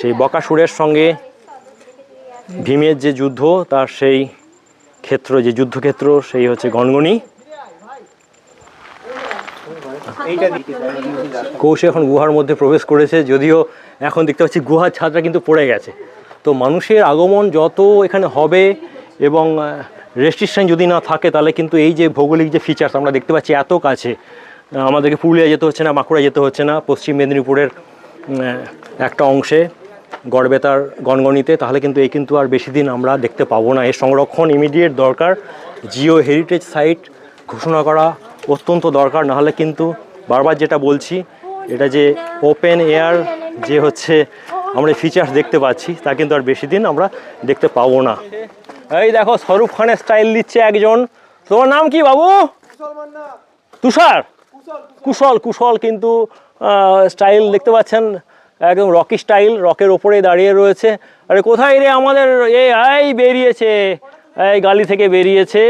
সেই বকাসুরের সঙ্গে ভীমের যে যুদ্ধ তার সেই ক্ষেত্র যে যুদ্ধক্ষেত্র সেই হচ্ছে গনগনি কৌশি এখন গুহার মধ্যে প্রবেশ করেছে যদিও এখন দেখতে পাচ্ছি গুহার ছাদটা কিন্তু পড়ে গেছে। তো মানুষের আগমন যত এখানে হবে এবং রেস্ট্রিকশন যদি না থাকে তাহলে কিন্তু এই যে ভৌগোলিক যে ফিচার্স আমরা দেখতে পাচ্ছি এত কাছে আমাদেরকে পুরুলিয়া যেতে হচ্ছে না বাঁকুড়া যেতে হচ্ছে না পশ্চিম মেদিনীপুরের একটা অংশে। গড়বেতার গনগনিতে তাহলে কিন্তু এই কিন্তু আর বেশি দিন আমরা দেখতে পাবো না। এর সংরক্ষণ ইমিডিয়েট দরকার। জিও হেরিটেজ সাইট ঘোষণা করা অত্যন্ত দরকার। নাহলে কিন্তু বারবার যেটা বলছি এটা যে ওপেন এয়ার যে হচ্ছে আমরা ফিচার্স দেখতে পাচ্ছি তা কিন্তু আর বেশি দিন আমরা দেখতে পাবো না। এই দেখো স্বরূপ খানের স্টাইল দিচ্ছে একজন। তোমার নাম কি বাবু? তুষার? কুশল কুশল। কিন্তু স্টাইল দেখতে পাচ্ছেন। একদম রকি স্টাইল, রকের ওপরে দাঁড়িয়ে রয়েছে। আরে কোথায় রে আমাদের এ এই বেরিয়েছে? এই গালি থেকে বেরিয়েছে।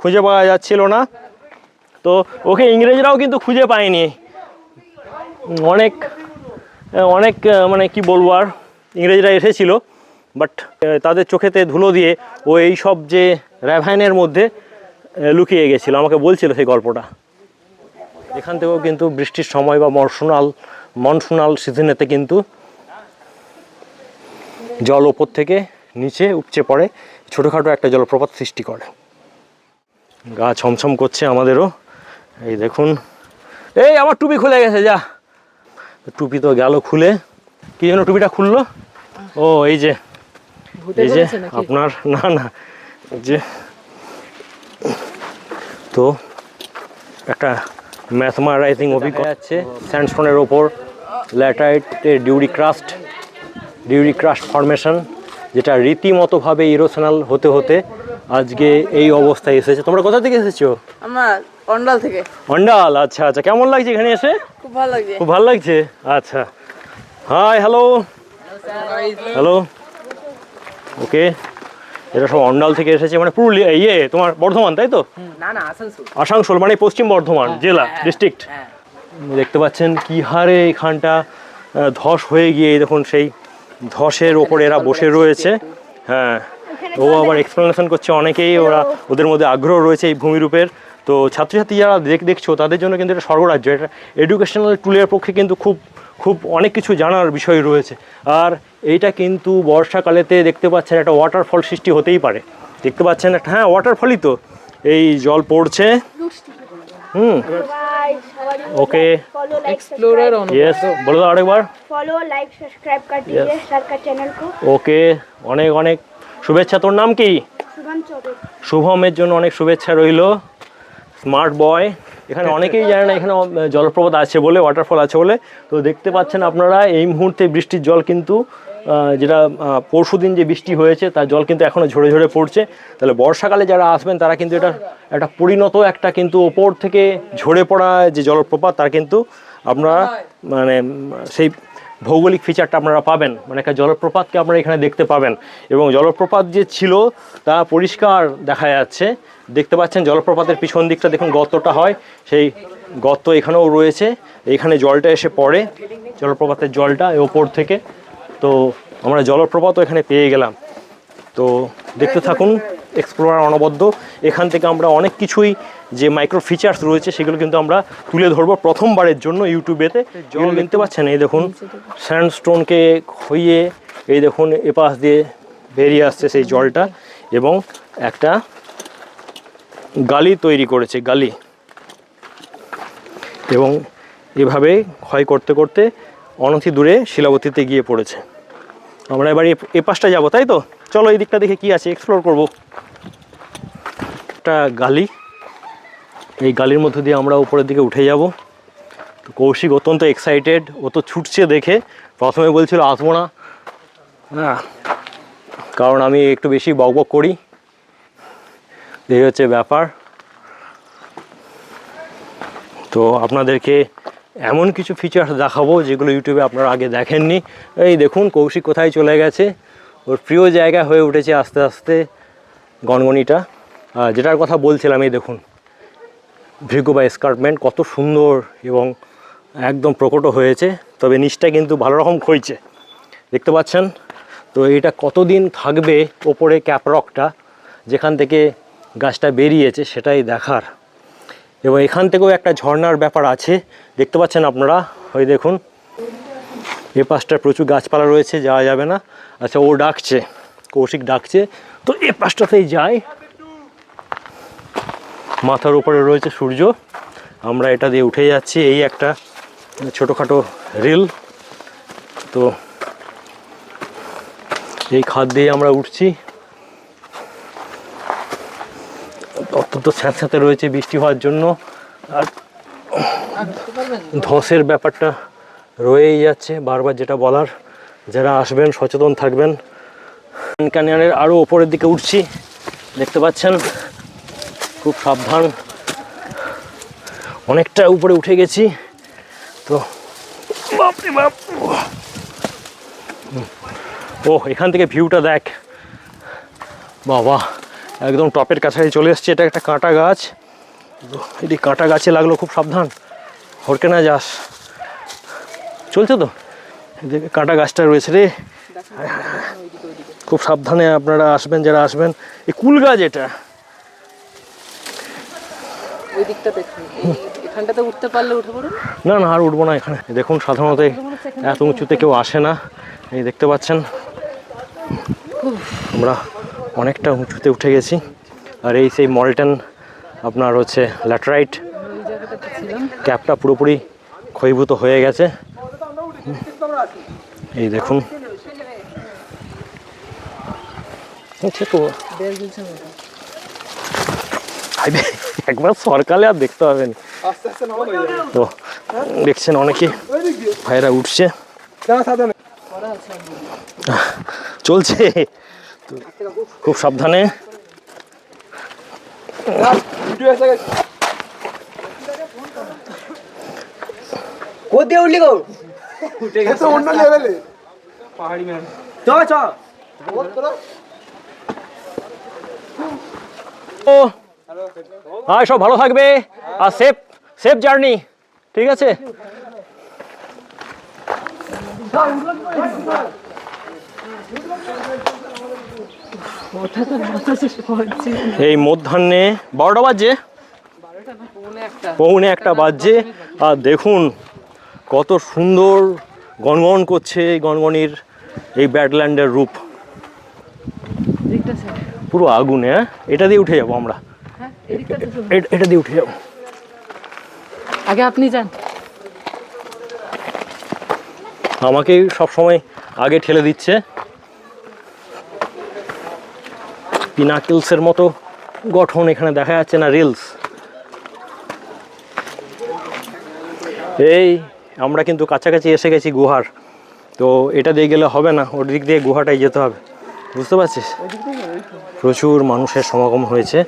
খুঁজে পাওয়া যাচ্ছিল না। তো ওকে ইংরেজরাও কিন্তু খুঁজে পায়নি। অনেক অনেক মানে কি বলব আর, ইংরেজরা এসেছিল। বাট, তাদের চোখেতে ধুলো দিয়ে ও এই সব যে র্যাভাইনের মধ্যে লুকিয়ে গেছিল। আমাকে বলছিল সেই গল্পটা। এখান থেকেও কিন্তু বৃষ্টির সময় বা মনসুনাল মনসুনাল সিজনেতে কিন্তু জল ওপর থেকে নিচে উপচে পড়ে ছোটোখাটো একটা জলপ্রপাত সৃষ্টি করে। গা ছমছম করছে আমাদেরও। এই দেখুন। এই আমার টুপি খুলে গেছে যা। টুপি তো গেল খুলে। কি জন্য টুপিটা খুললো? ও এই যে। এই যে আপনার না না। যে। তো একটা ম্যাথমারাইজিং অভিজ্ঞতা যাচ্ছে স্যান্ডস্টোনের ওপর ল্যাটাইটের duricrust duricrust formation যেটা রীতিমতোভাবে ইরোশনাল হতে হতে আজকে এই অবস্থায় এসেছে। তোমরা কোথা থেকে এসেছ? আমরা অন্ডাল থেকে। অন্ডাল আচ্ছা আচ্ছা। কেমন লাগছে এখানে এসে? খুব ভালো লাগছে। খুব ভালো লাগছে? আচ্ছা। হাই হ্যালো হ্যালো ওকে এটা সব অন্ডাল থেকে এসেছে মানে পুরুলিয়া ইয়ে তোমার বর্ধমান তাই তো? না না আসানসোল। আসানসোল মানে পশ্চিম বর্ধমান জেলা ডিস্ট্রিক্ট হ্যাঁ। দেখতে পাচ্ছেন কি হারে এখানটা ধস হয়ে গিয়ে দেখুন সেই ধসের ওপরে এরা বসে রয়েছে। হ্যাঁ ও আবার এক্সপ্লেনেশন করছে অনেকেই ওরা ওদের মধ্যে আগ্রহ রয়েছে এই ভূমিরূপের। তো ছাত্রছাত্রী যারা দেখ দেখছ তাদের জন্য কিন্তু এটা স্বর্গরাজ্য। এটা এডুকেশনাল টুলের পক্ষে কিন্তু খুব খুব অনেক কিছু জানার বিষয় রয়েছে। আর এইটা কিন্তু বর্ষাকালেতে দেখতে পাচ্ছেন একটা ওয়াটারফল সৃষ্টি হতেই পারে। দেখতে পাচ্ছেন একটা হ্যাঁ ওয়াটারফলই তো। এই জল পড়ছে। Hmm Guys, how are you? Okay Follow, like, explorer subscribe. Yes বলে দাও আরেকবার Follow, like, subscribe कर दीजिए सर का चैनल को ওকে অনেক অনেক শুভেচ্ছা তোর নাম কি शुभम चौबे শুভমের জন্য অনেক শুভেচ্ছা রইল Smart boy. এখানে অনেকেই জানে না, এখানে জলপ্রপাত আছে বলে ওয়াটারফল আছে বলে। তো দেখতে পাচ্ছেন আপনারা, এই মুহূর্তে বৃষ্টির জল কিন্তু যেটা পরশু দিন যে বৃষ্টি হয়েছে, তার জল কিন্তু এখনও ঝরে ঝরে পড়ছে। তাহলে বর্ষাকালে যারা আসবেন, তারা কিন্তু এটা, একটা পরিণত একটা কিন্তু ওপর থেকে ঝরে পড়া যে জলপ্রপাত, তার কিন্তু আপনারা মানে সেই ভৌগোলিক ফিচারটা আপনারা পাবেন। মানে একটা জলপ্রপাতকে আপনারা এখানে দেখতে পাবেন। এবং জলপ্রপাত যে ছিল, তা পরিষ্কার দেখা যাচ্ছে। দেখতে পাচ্ছেন জলপ্রপাতের পিছন দিকটা দেখুন গর্তটা হয়। সেই গর্ত এখানেও রয়েছে। এখানে জলটা এসে পড়ে, জলপ্রপাতের জলটা ওপর থেকে। তো আমরা জলপ্রপাতও এখানে পেয়ে গেলাম। তো দেখতে থাকুন। এক্সপ্লোরার অনবদ্য। এখান থেকে আমরা অনেক কিছুই যে মাইক্রো ফিচার্স রয়েছে সেগুলো কিন্তু আমরা তুলে ধরবো প্রথমবারের জন্য ইউটিউবেতে জল দেখতে পাচ্ছেন? এই দেখুন স্যান্ডস্টোনকে খইয়ে এই দেখুন এপাশ দিয়ে বেরিয়ে আসছে সেই জলটা এবং একটা গালি তৈরি করেছে গালি। এবং এভাবে ক্ষয় করতে করতে অনতি দূরে শিলাবতীতে গিয়ে পড়েছে। আমরা এবার এ পাশটা যাব তাই তো? চলো এই দিকটা দেখে কি আছে এক্সপ্লোর করব। একটা গালি। এই গালির মধ্য দিয়ে আমরা উপরের দিকে উঠে যাব। তো কৌশিক অত্যন্ত এক্সাইটেড ও তো ছুটছে দেখে। প্রথমে বলছিল আসব না। হ্যাঁ কারণ আমি একটু বেশি বকবক করি। এই হচ্ছে ব্যাপার। তো আপনাদেরকে এমন কিছু ফিচার্স দেখাবো, যেগুলো ইউটিউবে আপনারা আগে দেখেননি। এই দেখুন, কৌশিক কোথায় চলে গেছে। ওর প্রিয় জায়গা হয়ে উঠেছে আস্তে আস্তে গনগনিটা। যেটার কথা বলছিলাম, এই দেখুন, ভৃগু বা এসকার্পমেন্ট কত সুন্দর এবং একদম প্রকট হয়েছে, তবে নিচটা কিন্তু ভালো রকম ক্ষয়ছে দেখতে পাচ্ছেন? তো এটা কতদিন থাকবে ওপরে ক্যাপরকটা যেখান থেকে গাছটা বেরিয়েছে সেটাই দেখার। এবং এখান থেকেও একটা ঝর্ণার ব্যাপার আছে, দেখতে পাচ্ছেন আপনারা? ওই দেখুন, এ পাশটায় প্রচুর গাছপালা রয়েছে, যাওয়া যাবে না। আচ্ছা ও ডাকছে, কৌশিক ডাকছে। তো এ পাশটাতেই যাই মাথার উপরে রয়েছে সূর্য। আমরা এটা দিয়ে উঠে যাচ্ছি এই একটা ছোটোখাটো রিল। তো এই খাদ দিয়ে আমরা উঠছি। অত্যন্ত স্যাঁতস্যাঁতে রয়েছে বৃষ্টি হওয়ার জন্য। আর ধসের ব্যাপারটা রয়েই যাচ্ছে। বারবার যেটা বলার, যারা আসবেন, সচেতন থাকবেন। ক্যানিয়নের আরও ওপরের দিকে উঠছি। দেখতে পাচ্ছেন? খুব সাবধান। অনেকটা উপরে উঠে গেছি। তো বাপরে বাপ। ও এখান থেকে ভিউটা দেখ। বাবা একদম টপের কাছাকাছি চলে এসছে। এটা একটা কাঁটা গাছ। এটি কাঁটা গাছে লাগল খুব সাবধান। হরকে না যাস। চলছে তো? এদিকে কাঁটা গাছটা রয়েছে রে। খুব সাবধানে আপনারা আসবেন যারা আসবেন। এই কুল গাছ এটা। ওই দিকটাতে এই- এখানটাতে উঠতে পারলে উঠে পড়ুন। না না আর উঠবো না এখানে। দেখুন সাধারণত এত উঁচুতে কেউ আসে না। এই দেখতে পাচ্ছেন? আমরা অনেকটা উঁচুতে উঠে গেছি। আর এই সেই মল্টেন আপনার হচ্ছে ল্যাটারাইট ক্যাপটা পুরোপুরি ক্ষয়ভূত হয়ে গেছে। এই দেখুন। আচ্ছা একবার সরকালে আর দেখতে হবে না। তো দেখছেন অনেকে ভাইরা উঠছে। চলছে। খুব সাবধানে। কোথায় উঠলি গো? চ চ। ও হ্যাঁ সব ভালো থাকবে। আর সেফ সেফ জার্নি, ঠিক আছে? এই মধ্যাহ্নে বারোটা বাজছে। পৌনে একটা বাজছে। আর দেখুন, কত সুন্দর গনগন করছে এই গনগনির এই ব্যাডল্যান্ডের রূপ। পুরো আগুনে হ্যাঁ? এটা দিয়ে উঠে যাব আমরা। এটা দিয়ে উঠে যাব। আগে আপনি যান। আমাকেই সবসময় আগে ঠেলে দিচ্ছে। পিনাকেলসের মতো গঠন এখানে দেখা যাচ্ছে না রিলস এই আমরা কিন্তু কাছাকাছি এসে গেছি গুহার। তো এটা দিয়ে গেলে হবে না ওর দিক দিয়ে গুহাটাই যেতে হবে। বুঝতে পারছিস? প্রচুর মানুষের সমাগম হয়েছে।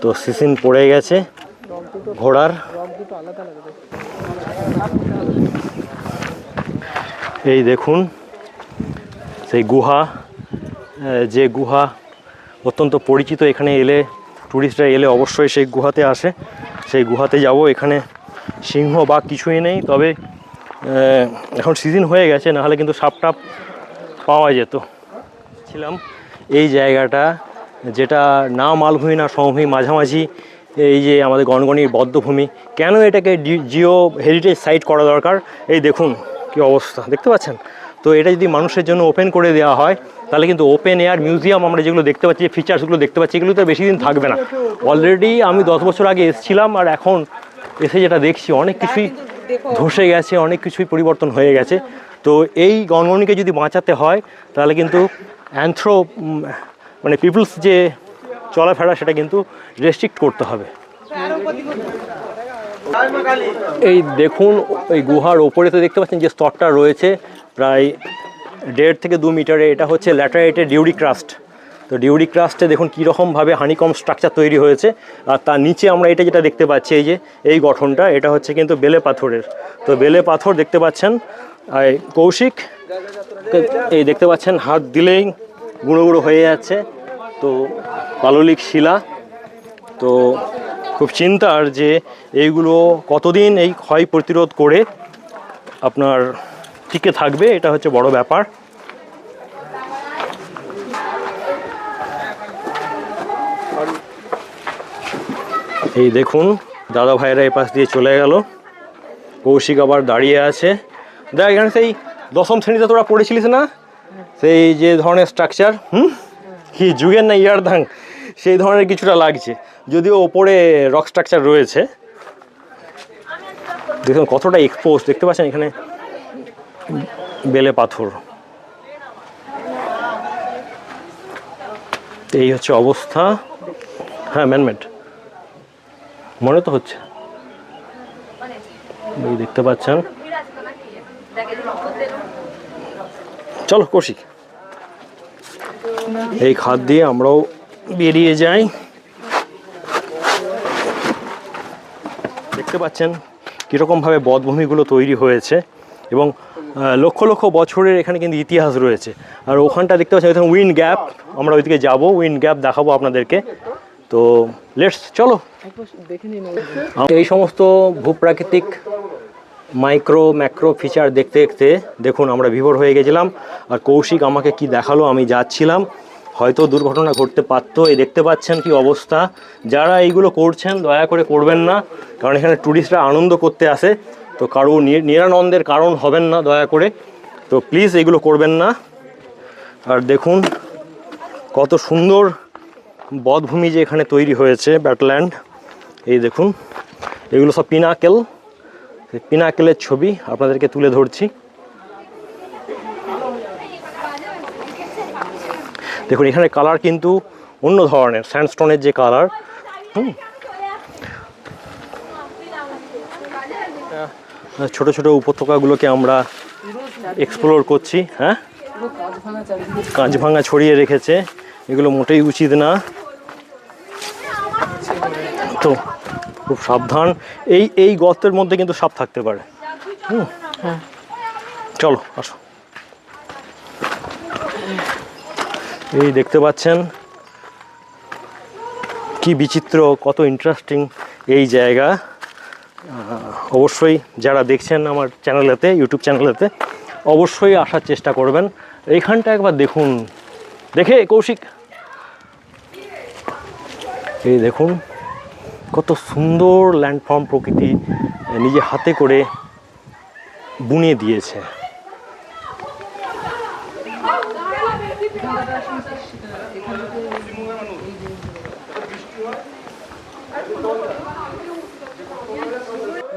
তো সিসিন পড়ে গেছে, ঘোড়ার। এই দেখুন, সেই গুহা যে গুহা অত্যন্ত পরিচিত, এখানে এলে ট্যুরিস্টরা এলে অবশ্যই সেই গুহাতে আসে। সেই গুহাতে যাব, এখানে সিংহ বা কিছুই নেই, তবে এখন সিজন হয়ে গেছে, নাহলে কিন্তু সাপ টাপ পাওয়া যেত। ছিলাম এই জায়গাটা যেটা না মালভূমি না সমভূমি মাঝামাঝি এই যে আমাদের গণগণির বদ্ধভূমি কেন এটাকে ডি- জিও হেরিটেজ সাইট করা দরকার? এই দেখুন কি অবস্থা দেখতে পাচ্ছেন? তো এটা যদি মানুষের জন্য ওপেন করে দেওয়া হয় তাহলে কিন্তু ওপেন এয়ার মিউজিয়াম আমরা যেগুলো দেখতে পাচ্ছি ফিচার্সগুলো দেখতে পাচ্ছি এগুলো তো বেশি দিন থাকবে না। অলরেডি আমি দশ বছর আগে এসেছিলাম আর এখন এসে যেটা দেখছি অনেক কিছুই ধসে গেছে অনেক কিছুই পরিবর্তন হয়ে গেছে। তো এই গণগণিকে যদি বাঁচাতে হয় তাহলে কিন্তু অ্যান্থ্রো মানে পিপলস যে চলাফেরা সেটা কিন্তু রেস্ট্রিক্ট করতে হবে। এই দেখুন, এই গুহার ওপরে তো দেখতে পাচ্ছেন যে স্তরটা রয়েছে, প্রায় দেড় থেকে দু মিটারে। এটা হচ্ছে ল্যাটারাইটের ডিউরি ক্রাস্ট তো ডিউরি ক্রাস্টে দেখুন কীরকমভাবে হানিকম স্ট্রাকচার তৈরি হয়েছে। আর তার নিচে আমরা এটা যেটা দেখতে পাচ্ছি, এই যে, এই গঠনটা, এটা হচ্ছে কিন্তু বেলে পাথরের। তো বেলে পাথর দেখতে পাচ্ছেন আর কৌশিক, এই দেখতে পাচ্ছেন, হাত দিলেই গুঁড়ো গুঁড়ো হয়ে যাচ্ছে। তো পাললিক শিলা, তো খুব চিন্তার যে এইগুলো কতদিন এই ক্ষয় প্রতিরোধ করে আপনার টিকে থাকবে, এটা হচ্ছে বড় ব্যাপার। এই দেখুন, দাদা ভাইরা এই পাশ দিয়ে চলে গেল। কৌশিক আবার দাঁড়িয়ে আছে। দেখ, এখানে সেই দশম শ্রেণীতে তোরা পড়েছিলিস না? সেই যে ধরনের স্ট্রাকচার হুম? কি যুগের না ইয়ারদাং সেই ধরনের কিছুটা লাগছে। যদিও ওপরে রক স্ট্রাকচার রয়েছে। দেখুন কতটা এক্সপোজ দেখতে পাচ্ছেন এখানে? বেলে পাথর। এই হচ্ছে অবস্থা। হ্যাঁ ম্যানমেড মনে তো হচ্ছে। দেখতে পাচ্ছেন। চলো কৌশিক এই খাদ দিয়ে আমরাও বেরিয়ে যাই। দেখতে পাচ্ছেন কীরকমভাবে বধভূমিগুলো তৈরি হয়েছে এবং লক্ষ লক্ষ বছরের এখানে কিন্তু ইতিহাস রয়েছে। আর ওখানটা দেখতে পাচ্ছেন ওইখানে উইন্ড গ্যাপ আমরা ওইদিকে যাব উইন্ড গ্যাপ দেখাবো আপনাদেরকে। তো লেটস চলো। এই সমস্ত ভূপ্রাকৃতিক মাইক্রো ম্যাক্রো ফিচার দেখতে দেখতে দেখুন, আমরা বিভোর হয়ে গেছিলাম আর কৌশিক আমাকে কি দেখাল, আমি যাচ্ছিলাম। হয়তো দুর্ঘটনা ঘটতে পারতো, এই দেখতে পাচ্ছেন কি অবস্থা। যারা এইগুলো করছেন, দয়া করে করবেন না, কারণ এখানে ট্যুরিস্টরা আনন্দ করতে আসে। তো কারও নিরানন্দের কারণ হবেন না, দয়া করে। তো প্লিজ এইগুলো করবেন না। আর দেখুন, কত সুন্দর বধভূমি যে এখানে তৈরি হয়েছে, ব্যাটল্যান্ড। এই দেখুন, এগুলো সব পিনাকেল। পিনাকেলের ছবি আপনাদেরকে তুলে ধরছি। দেখুন, এখানে কালার কিন্তু অন্য ধরনের স্যান্ডস্টোনের যে কালার। হুম। ছোট ছোট উপত্যকাগুলোকে আমরা এক্সপ্লোর করছি হ্যাঁ? কাঁচ ভাঙা ছড়িয়ে রেখেছে। এগুলো মোটেই উচিত না। তো খুব সাবধান। এই এই গর্তের মধ্যে কিন্তু সাপ থাকতে পারে। হুম। হ্যাঁ। চলো আসো। এই দেখতে পাচ্ছেন? কি বিচিত্র কত ইন্টারেস্টিং এই জায়গা। অবশ্যই যারা দেখছেন আমার চ্যানেলেতে ইউটিউব চ্যানেলেতে অবশ্যই আসার চেষ্টা করবেন। এইখানটা একবার দেখুন। দেখে কৌশিক। এই দেখুন। কত সুন্দর ল্যান্ডফর্ম প্রকৃতি নিজে হাতে করে বুনে দিয়েছে।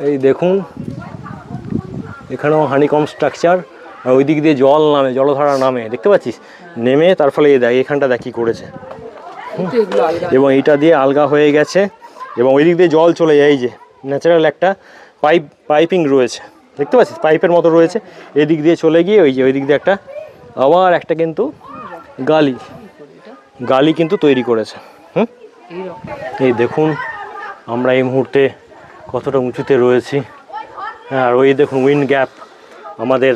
এই দেখুন এখানেও হানিকম স্ট্রাকচার আর ওই দিক দিয়ে জল নামে জলধারা নামে দেখতে পাচ্ছিস? নেমে তার ফলে এই দেখ এখানটা দেখ কী করেছে। এবং এটা দিয়ে আলগা হয়ে গেছে। এবং ওই দিক দিয়ে জল চলে যায়, এই যে ন্যাচারাল একটা পাইপ পাইপিং রয়েছে। দেখতে পাচ্ছিস? পাইপের মতো রয়েছে। এদিক দিয়ে চলে গিয়ে ওই যে ওই দিক দিয়ে একটা, আবার একটা কিন্তু গালি গালি কিন্তু তৈরি করেছে। হুম? এই দেখুন, আমরা এই মুহূর্তে কতটা উঁচুতে রয়েছি। হ্যাঁ আর ওই দেখুন উইন গ্যাপ আমাদের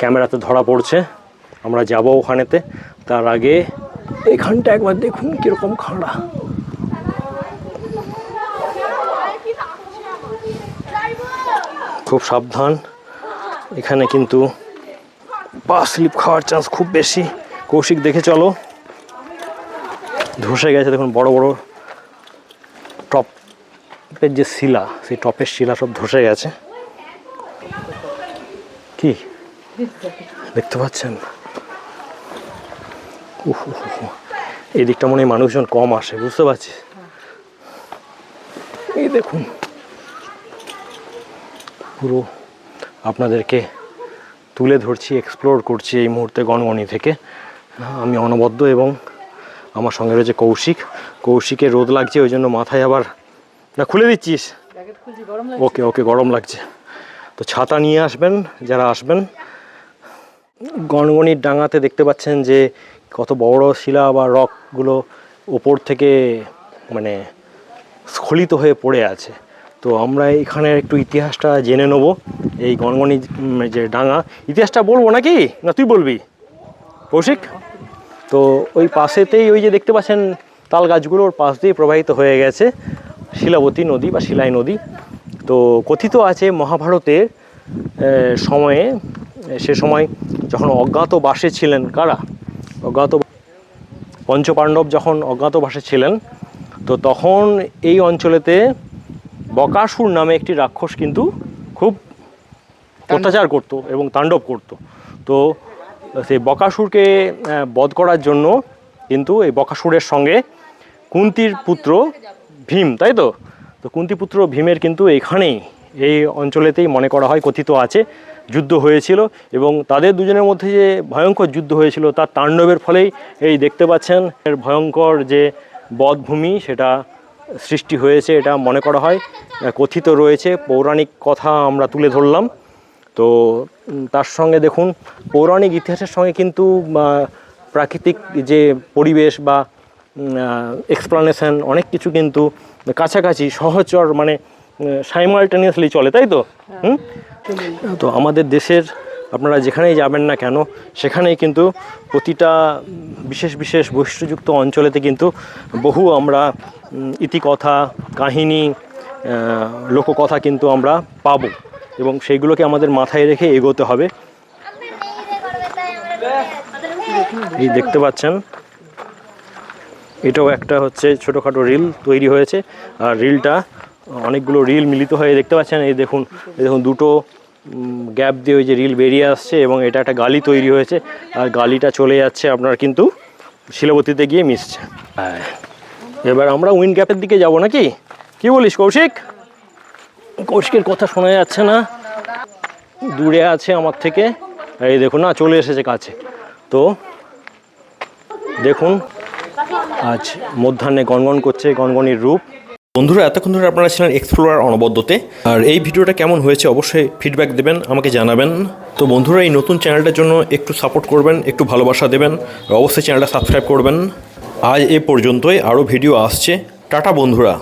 ক্যামেরাতে ধরা পড়ছে। আমরা যাব ওখানেতে। তার আগে এখানটা একবার দেখুন কীরকম খাড়া। খুব সাবধান। এখানে কিন্তু পা স্লিপ খাওয়ার চান্স খুব বেশি। কৌশিক, দেখে চলো। ধসে গেছে, দেখুন, বড় বড় টপের যে শিলা, সেই টপের শিলা সব ধসে গেছে। কি? দেখতে পাচ্ছেন। এই দিকটা মনে হয় মানুষজন কম আসে, বুঝতে পারছি? এই দেখুন। পুরো আপনাদেরকে তুলে ধরছি এক্সপ্লোর করছি এই মুহূর্তে গণগণি থেকে। আমি অনবদ্য এবং আমার সঙ্গে রয়েছে কৌশিক। কৌশিকের রোদ লাগছে ওই জন্য মাথায় আবার না খুলে দিচ্ছিস? ওকে ওকে গরম লাগছে। তো ছাতা নিয়ে আসবেন যারা আসবেন। গনগনির ডাঙাতে দেখতে পাচ্ছেন যে কত বড় শিলা বা রকগুলো ওপর থেকে মানে স্খলিত হয়ে পড়ে আছে। তো আমরা এখানে একটু ইতিহাসটা জেনে নেব। এই গনগনি যে ডাঙা, ইতিহাসটা বলব নাকি? না, তুই বলবি? কৌশিক? তো ওই পাশেতেই ওই যে দেখতে পাচ্ছেন তাল গাছগুলোর পাশ দিয়ে প্রবাহিত হয়ে গেছে। শিলাবতী নদী বা শিলাই নদী। তো কথিত আছে মহাভারতের সময়ে সে সময় যখন অজ্ঞাতবাসে ছিলেন কারা? অজ্ঞাত পঞ্চপাণ্ডব যখন অজ্ঞাতবাসে ছিলেন, তো তখন এই অঞ্চলেতে বকাসুর নামে একটি রাক্ষস কিন্তু খুব অত্যাচার করত এবং তাণ্ডব করত। তো সেই বকাসুরকে বধ করার জন্য কিন্তু এই বকাসুরের সঙ্গে কুন্তির পুত্র ভীম তাই তো? তো কুন্তি পুত্র ভীমের কিন্তু এখানেই এই অঞ্চলেতেই মনে করা হয় কথিত আছে যুদ্ধ হয়েছিল এবং তাদের দুজনের মধ্যে যে ভয়ঙ্কর যুদ্ধ হয়েছিল তার তাণ্ডবের ফলেই এই দেখতে পাচ্ছেন। এর ভয়ঙ্কর যে বধভূমি সেটা সৃষ্টি হয়েছে, এটা মনে করা হয়। কথিত রয়েছে, পৌরাণিক কথা আমরা তুলে ধরলাম। তো তার সঙ্গে দেখুন, পৌরাণিক ইতিহাসের সঙ্গে কিন্তু প্রাকৃতিক যে পরিবেশ বা এক্সপ্লানেশন অনেক কিছু কিন্তু কাছাকাছি, সহচর মানে সাইমালটেনিয়াসলি চলে, তাই তো? হুম? তো আমাদের দেশের, আপনারা যেখানেই যাবেন না কেন, সেখানেই কিন্তু প্রতিটা বিশেষ বিশেষ বৈশিষ্ট্যযুক্ত অঞ্চলেতে কিন্তু বহু আমরা ইতিকথা, কাহিনী লোককথা কিন্তু আমরা পাবো এবং সেইগুলোকে আমাদের মাথায় রেখে এগোতে হবে। এই দেখতে পাচ্ছেন, এটাও একটা হচ্ছে ছোটোখাটো রিল তৈরি হয়েছে আর রিলটা অনেকগুলো রিল মিলিত হয়ে দেখতে পাচ্ছেন। এই দেখুন এই দেখুন দুটো গ্যাপ দিয়ে ওই যে রিল বেরিয়ে আসছে এবং এটা একটা গালি তৈরি হয়েছে। আর গালিটা চলে যাচ্ছে আপনার কিন্তু শিলাবতীতে গিয়ে মিশছে। হ্যাঁ। এবার আমরা উইন ক্যাপের দিকে যাব নাকি? কি বলিস কৌশিক? কৌশিকের কথা শোনা যাচ্ছে না। দূরে আছে আমার থেকে। এই দেখুন না, চলে এসেছে কাছে। তো দেখুন, আজ মধ্যাহ্নে গনগন করছে গনগনির রূপ। বন্ধুরা, এতক্ষণ ধরে আপনারা ছিলেন এক্সপ্লোরার অনবদ্যতে। আর এই ভিডিওটা কেমন হয়েছে অবশ্যই ফিডব্যাক দেবেন, আমাকে জানাবেন। তো বন্ধুরা, এই নতুন চ্যানেলটার জন্য একটু সাপোর্ট করবেন, একটু ভালোবাসা দেবেন। অবশ্যই চ্যানেলটা সাবস্ক্রাইব করবেন। আজ এ পর্যন্তই আরও ভিডিও আসছে। টাটা বন্ধুরা।